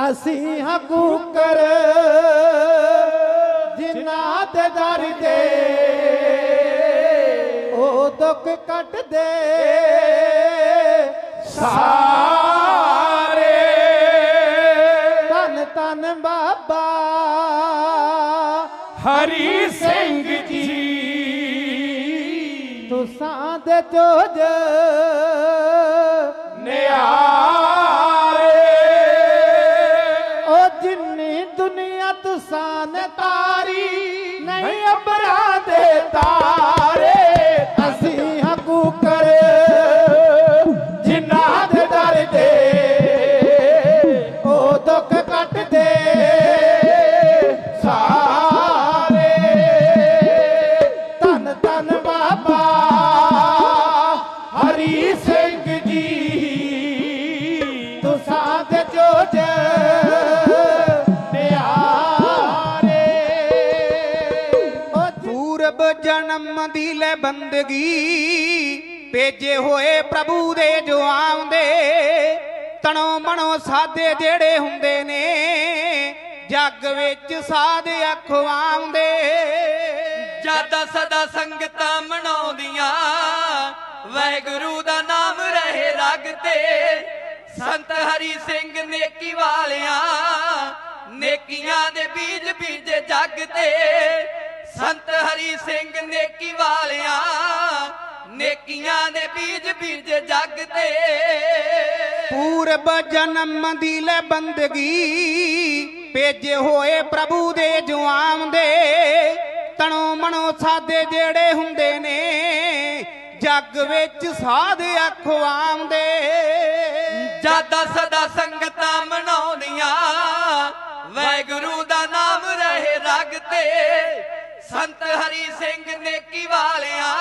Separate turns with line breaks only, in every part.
ਅਸੀਂ ਹਾਂ ਕੂਕਰ ਜਿਨ੍ਹਾਂ ਦੇ ਦਰ ਦੇ ਉਹ ਦੁੱਖ ਕੱਟਦੇ ਸਾਰੇ। ਧੰਨ ਧੰਨ ਬਾਬਾ
ਹਰੀ ਸਿੰਘ ਜੀ।
ਤੁਸਾਂ ਦੇ ਚੋਜ
ਨਿਆਰੇ
ਤੁਸਾਂ ਨੇ ਤਾਰੀ ਨਹੀਂ ਅਬਰਾਂ ਦੇ ਤਾਰੇ।
ਜਨਮ ਦੀ ਲੈ ਬੰਦਗੀ। ਭੇਜੇ ਹੋਏ ਪ੍ਰਭੂ ਦੇ ਜੋ ਆਉਂਦੇ, ਤਣੋ ਮਣੋ ਸਾਦੇ ਜਿਹੜੇ ਹੁੰਦੇ ਨੇ, ਜੱਗ ਵਿੱਚ ਸਾਧ ਅਖਵਾਉਂਦੇ
ਜ਼ਿਆਦਾ ਸਦਾ ਸੰਗਤਾਂ ਮਨਾਉਂਦੀਆਂ, ਵਾਹਿਗੁਰੂ ਦਾ ਨਾਮ ਰਹੇ ਰਗ ਤੇ। ਸੰਤ ਹਰੀ ਸਿੰਘ ਨੇਕੀ ਵਾਲਿਆਂ, ਨੇਕੀਆਂ ਦੇ ਬੀਜ ਬੀਜੇ ਜੱਗ ਤੇ। ਸੰਤ ਹਰੀ ਸਿੰਘ ਨੇਕੀ ਵਾਲਿਆਂ ਨੇਕੀਆਂ ਦੇ ਬੀਜ ਬੀਜੇ ਜੱਗ ਤੇ।
ਪੂਰਬ ਜਨਮ ਦੀ ਲੈ ਬੰਦਗੀ ਭੇਜੇ ਹੋਏ ਪ੍ਰਭੂ ਦੇ ਜੋ ਆਉਂਦੇ ਤਣੋ ਮਣੋ ਸਾਦੇ ਜਿਹੜੇ ਹੁੰਦੇ ਨੇ ਜੱਗ ਵਿੱਚ ਸਾਧ ਅਖਵਾਉਂਦੇ
ਜ਼ਿਆਦਾ ਸਦਾ ਸੰਗਤਾਂ ਮਨਾਉਂਦੀਆਂ ਵਾਹਿਗੁਰੂ ਦਾ ਨਾਮ ਰਹੇ ਰਗ ਤੇ ਸੰਤ ਹਰੀ ਸਿੰਘ ਨੇਕੀ ਵਾਲਿਆਂ,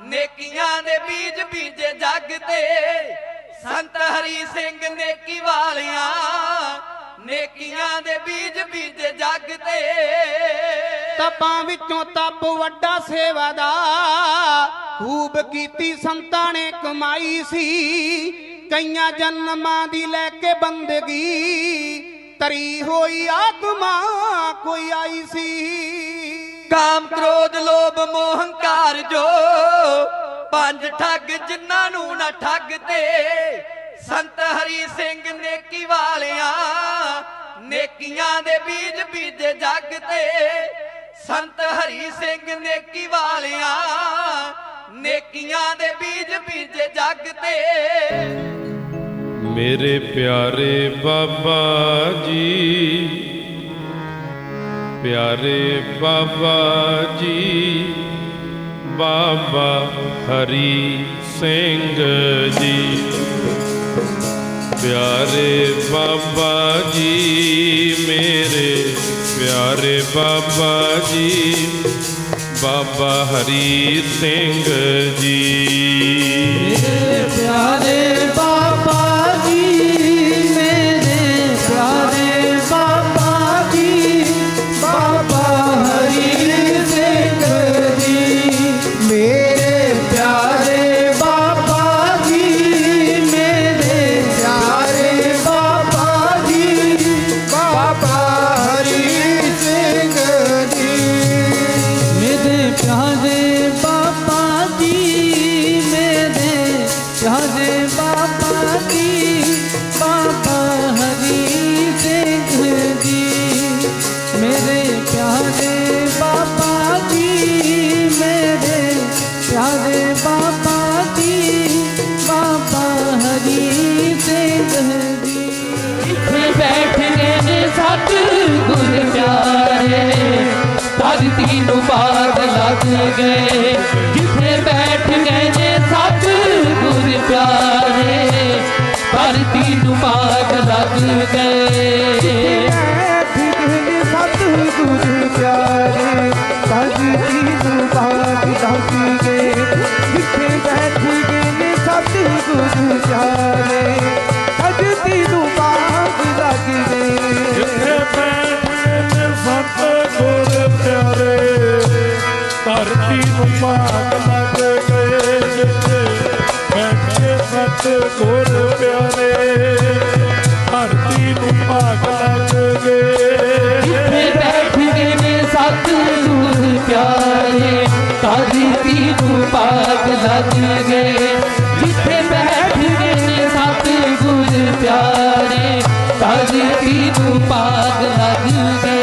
ਨੇਕੀਆਂ ਦੇ ਬੀਜ ਬੀਜੇ ਜੱਗ ਤੇ। ਸੰਤ ਹਰੀ ਸਿੰਘ ਨੇਕੀ ਵਾਲਿਆਂ, ਨੇਕੀਆਂ ਦੇ ਬੀਜ ਬੀਜੇ ਜੱਗ ਤੇ।
ਤਪਾਂ ਵਿੱਚੋਂ ਤਪ ਵੱਡਾ ਸੇਵਾ ਦਾ, ਖੂਬ ਕੀਤੀ ਸੰਤਾਂ ਨੇ ਕਮਾਈ ਸੀ। ਕਈਆਂ ਜਨਮਾਂ ਦੀ ਲੈ ਕੇ ਬੰਦਗੀ, ਤਰੀ ਹੋਈ ਆਤਮਾ ਕੋਈ ਆਈ ਸੀ।
ਕਾਮ ਕ੍ਰੋਧ, ਲੋਭ, ਮੋਹ, ਹੰਕਾਰ ਜੋ ਪੰਜ ਠੱਗ ਜਿਨ੍ਹਾਂ ਨੂੰ ਨਾ ਠੱਗ ਤੇ, ਸੰਤ ਹਰੀ ਸਿੰਘ ਨੇਕੀ ਵਾਲਿਆਂ, ਨੇਕੀਆਂ ਦੇ ਬੀਜ ਬੀਜੇ ਜੱਗ ਤੇ, ਸੰਤ ਹਰੀ ਸਿੰਘ ਨੇਕੀ ਵਾਲਿਆਂ, ਨੇਕੀਆਂ ਦੇ ਬੀਜ ਬੀਜੇ ਜੱਗ ਤੇ।
ਮੇਰੇ ਪਿਆਰੇ ਬਾਬਾ ਜੀ ਪਿਆਰੇ ਬਾਬਾ ਜੀ, ਬਾਬਾ ਹਰੀ ਸਿੰਘ ਜੀ। ਪਿਆਰੇ ਬਾਬਾ ਜੀ, ਮੇਰੇ ਪਿਆਰੇ ਬਾਬਾ ਜੀ, ਬਾਬਾ ਹਰੀ ਸਿੰਘ ਜੀ।
ਪਿਆਰੇ ਬਾਬਾ
ਧਰਤੀ ਨੂੰ ਬਾਗ ਲੱਗ ਗਏ। ਜਿੱਥੇ ਬੈਠ ਗਏ ਜੇ ਸੱਤ ਗੁਰ ਪਿਆਰੇ ਧਰਤੀ ਨੂੰ ਬਾਗ ਲੱਗ ਗਏ।
ਸਤਿਗੁਰ ਪਿਆਰੇ, ਭਗਤੀ ਨੂੰ ਬਾਤ ਦੱਸੀਏ ਜਿੱਥੇ ਬੈਠ ਗਏ ਨੇ ਸਤਿਗੁਰ ਪਿਆਰੇ ਧਰਤੀ ਨੂੰ ਭਾਗ ਲੱਗ
ਗਏ। ਬੈਠੇ ਸਤ ਗੁਰ ਪਿਆਰੇ। ਧਰਤੀ ਨੂੰ ਭਾਗ ਲੱਗ ਗਏ। ਜਿੱਥੇ ਬੈਠੇ ਨੇ ਸਤ ਗੁਰ ਪਿਆਰੇ। ਧਰਤੀ ਨੂੰ ਭਾਗ ਲੱਗ ਗਏ।
ਜਿੱਥੇ ਬੈਠੇ ਨੇ ਸਤ ਗੁਰ ਪਿਆਰੇ। ਧਰਤੀ ਨੂੰ ਭਾਗ ਲੱਗ ਗਏ।